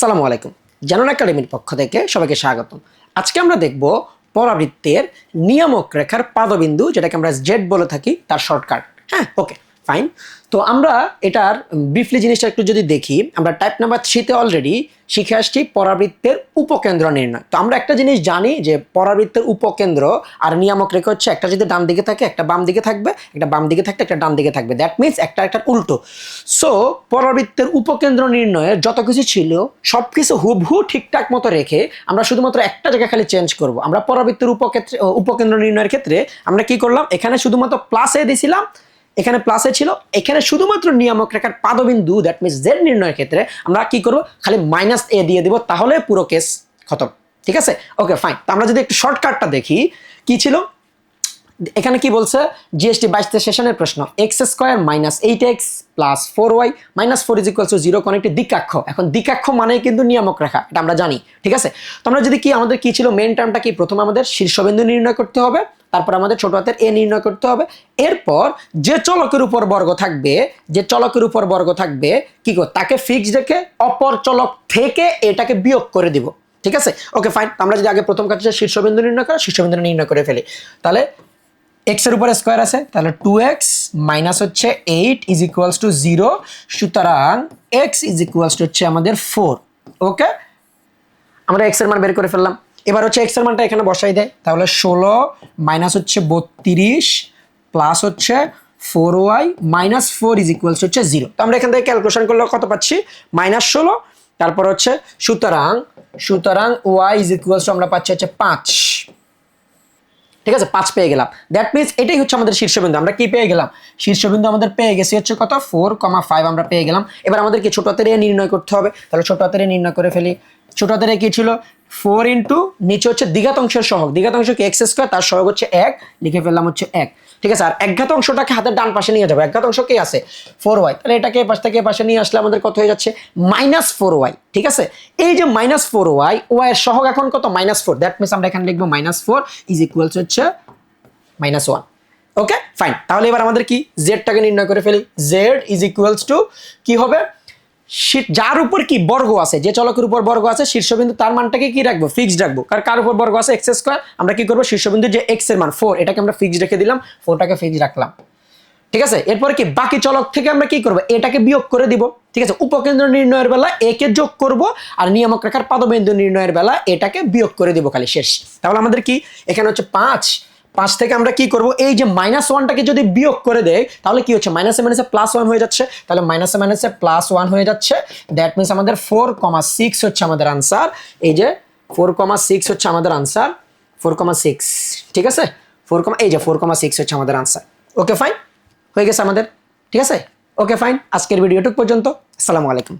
আসসালামু আলাইকুম। জানান একাডেমির পক্ষ থেকে সবাইকে স্বাগতম। আজকে আমরা দেখব পরাবৃত্তের নিয়ামক রেখার পাদবিন্দু, যেটাকে আমরা জেড বলে থাকি, তার শর্টকাট। হ্যাঁ ওকে ফাইন। তো আমরা এটার ব্রিফলি জিনিসটা একটু যদি দেখি, আমরা টাইপ নাম্বার থ্রিতে অলরেডি শিখে আসছি পরাবৃত্তের উপকেন্দ্র নির্ণয়। তো আমরা একটা জিনিস জানি যে পরাবৃত্তের উপকেন্দ্র আর নিয়ামক রেখা হচ্ছে একটা যদি ডান দিকে থাকে, একটা বাম দিকে থাকবে, একটা বাম দিকে থাকবে, একটা ডান দিকে থাকবে। দ্যাট মিনস একটা একটা উল্টো। সো পরাবৃত্তের উপকেন্দ্র নির্ণয়ের যত কিছু ছিল সব কিছু হুবহু ঠিকঠাক মতো রেখে আমরা শুধুমাত্র একটা জায়গা খালি চেঞ্জ করব। আমরা পরাবৃত্তের উপক্ষেত্রে, উপকেন্দ্র নির্ণয়ের ক্ষেত্রে আমরা কি করলাম? এখানে শুধুমাত্র প্লাসে দিছিলাম এখানে প্লাসে ছিল। এখানে শুধুমাত্র নিয়ামক রেখার পাদবিন্দু দ্যাট মিনস জেড নির্ণয়ের ক্ষেত্রে আমরা কি করব? খালি মাইনাস এ দিয়ে দিব, তাহলে পুরো কেস খতম। ঠিক আছে? ওকে ফাইন তো আমরা যদি একটু শর্টকাটটা দেখি, কি ছিল? এখানে কি বলছে? জিএসটি বাইশতে সেশনের প্রশ্ন x square minus eight x plus four y minus four is zero কোন একটি দ্বিকাক্ষ। এখন দ্বিকাক্ষ মানে কিন্তু নিয়ামক রেখা, এটা আমরা জানি। ঠিক আছে? তো আমরা যদি কি, আমাদের কি ছিল? মেন টার্মটা কি? প্রথমে আমাদের শীর্ষবিন্দু নির্ণয় করতে হবে। তারপর আমাদের ছোট হাতের এ নির্ণয় করতে হবে। এরপর যে চলকের উপর বর্গ থাকবে, যে চলকের উপর বর্গ থাকবে, কি কর? তাকে ফিক্স রেখে অপর চলক থেকে এটাকে বিয়োগ করে দিব। ঠিক আছে? ওকে ফাইন আমরা যদি আগে প্রথম কাজ শীর্ষবিন্দু নির্ণয় করা, শীর্ষবিন্দু নির্ণয় করে ফেলি। তাহলে এক্সের উপরে স্কোয়ার আছে, তাহলে টু এক্স মাইনাস হচ্ছে eight is equals to zero সুতরাং এক্স ইজ ইকুয়ালস টু হচ্ছে আমাদের ফোর ওকে আমরা এক্সের মান বের করে ফেললাম। এবার হচ্ছে এক্সের মানটা এখানে বসাই দেয়। তাহলে ষোলো মাইনাস হচ্ছে বত্রিশ প্লাস হচ্ছে four y minus four is equals হচ্ছে জিরো তো আমরা এখান থেকে ক্যালকুলেশন করলে কত পাচ্ছি? মাইনাস ষোলো, তারপর হচ্ছে সুতরাং সুতরাং ওয়াই ইজ ইকুয়ালস আমরা পাচ্ছি হচ্ছে পাঁচ। ঠিক আছে? পাঁচ পেয়ে গেলাম। দ্যাট মিনস এটাই হচ্ছে আমাদের শীর্ষবিন্দু। আমরা কি পেয়ে গেলাম? শীর্ষবিন্দু আমাদের পেয়ে গেছি হচ্ছে কত? ফোর কমা ফাইভ আমরা পেয়ে গেলাম। এবার আমাদের কি ছোট হাতের নির্ণয় করতে হবে। তাহলে ছোট হাতের নির্ণয় করে ফেলি। ছোট হাতের কি ছিল? ফোর ইন্টু নিচে হচ্ছে দ্বিঘাত অংশের সহগ। দ্বিঘাত অংশ কি এক্স স্কোয়ার? তার সহগ হচ্ছে এক। লিখে ফেললাম হচ্ছে এক। ঠিক আছে? আর একঘাত অংশটাকে হাতের ডান পাশে নিয়ে যাব। একঘাত অংশ কি আছে? Four y. তাহলে এটাকে এ পাশ থেকে এ পাশে নিয়ে আসলে আমাদের কত হয়ে যাচ্ছে? Minus four y. ঠিক আছে? এই যে মাইনাস ফোর ওয়াই ওয়াই সহগ এখন কত? Minus four. দ্যাট মিনস আমরা এখানে লিখব মাইনাস ফোর ইজ ইকুয়ালস হচ্ছে মাইনাস ওয়ান। ওকে? ফাইন। তাহলে এবার আমাদের কি? জেডটাকে নির্ণয় করে ফেলি। জেড ইজ ইকুয়ালস টু কি হবে? যার উপর কি বর্গ আছে, যে চলকের উপর বর্গ আছে, শীর্ষবিন্দু তার মানটাকে কি রাখব? ফিক্সড রাখব। কার কার উপর বর্গ আছে? এক্স স্কোয়ার আমরা কি করব? শীর্ষবিন্দু যে এক্সের মান ফোর এটাকে আমরা ফিক্সড রেখে দিলাম ফোরটাকে ফিক্সড রাখলাম। ঠিক আছে? এরপরে কি? বাকি চলক থেকে আমরা কি করব? এটাকে বিয়োগ করে দিব। ঠিক আছে? উপকেন্দ্র নির্ণয়ের বেলা একে যোগ করব আর নিয়ামক রেখার পাদবিন্দু নির্ণয়ের বেলা এটাকে বিয়োগ করে দিব খালি শেষ। তাহলে আমাদের কি? এখানে হচ্ছে পাঁচ পাঁচ থেকে আমরা কি করব? এই যে মাইনাস ওয়ানটাকে যদি বিয়োগ করে দেয় তাহলে কি হচ্ছে? মাইনাসে মাইনাসে প্লাস ওয়ান হয়ে যাচ্ছে। তাহলে মাইনাসে মাইনাসে প্লাস ওয়ান হয়ে যাচ্ছে। দ্যাট মিনস আমাদের ফোর কমা সিক্স হচ্ছে আমাদের আনসার এই যে ফোর কমা সিক্স হচ্ছে আমাদের আনসার ফোর কমা সিক্স ঠিক আছে? ফোর কমা এই যে ফোর কমা সিক্স হচ্ছে আমাদের আনসার ওকে ফাইন হয়ে গেছে আমাদের। ঠিক আছে? ওকে ফাইন আজকের ভিডিওটুক পর্যন্ত। আসসালামু আলাইকুম।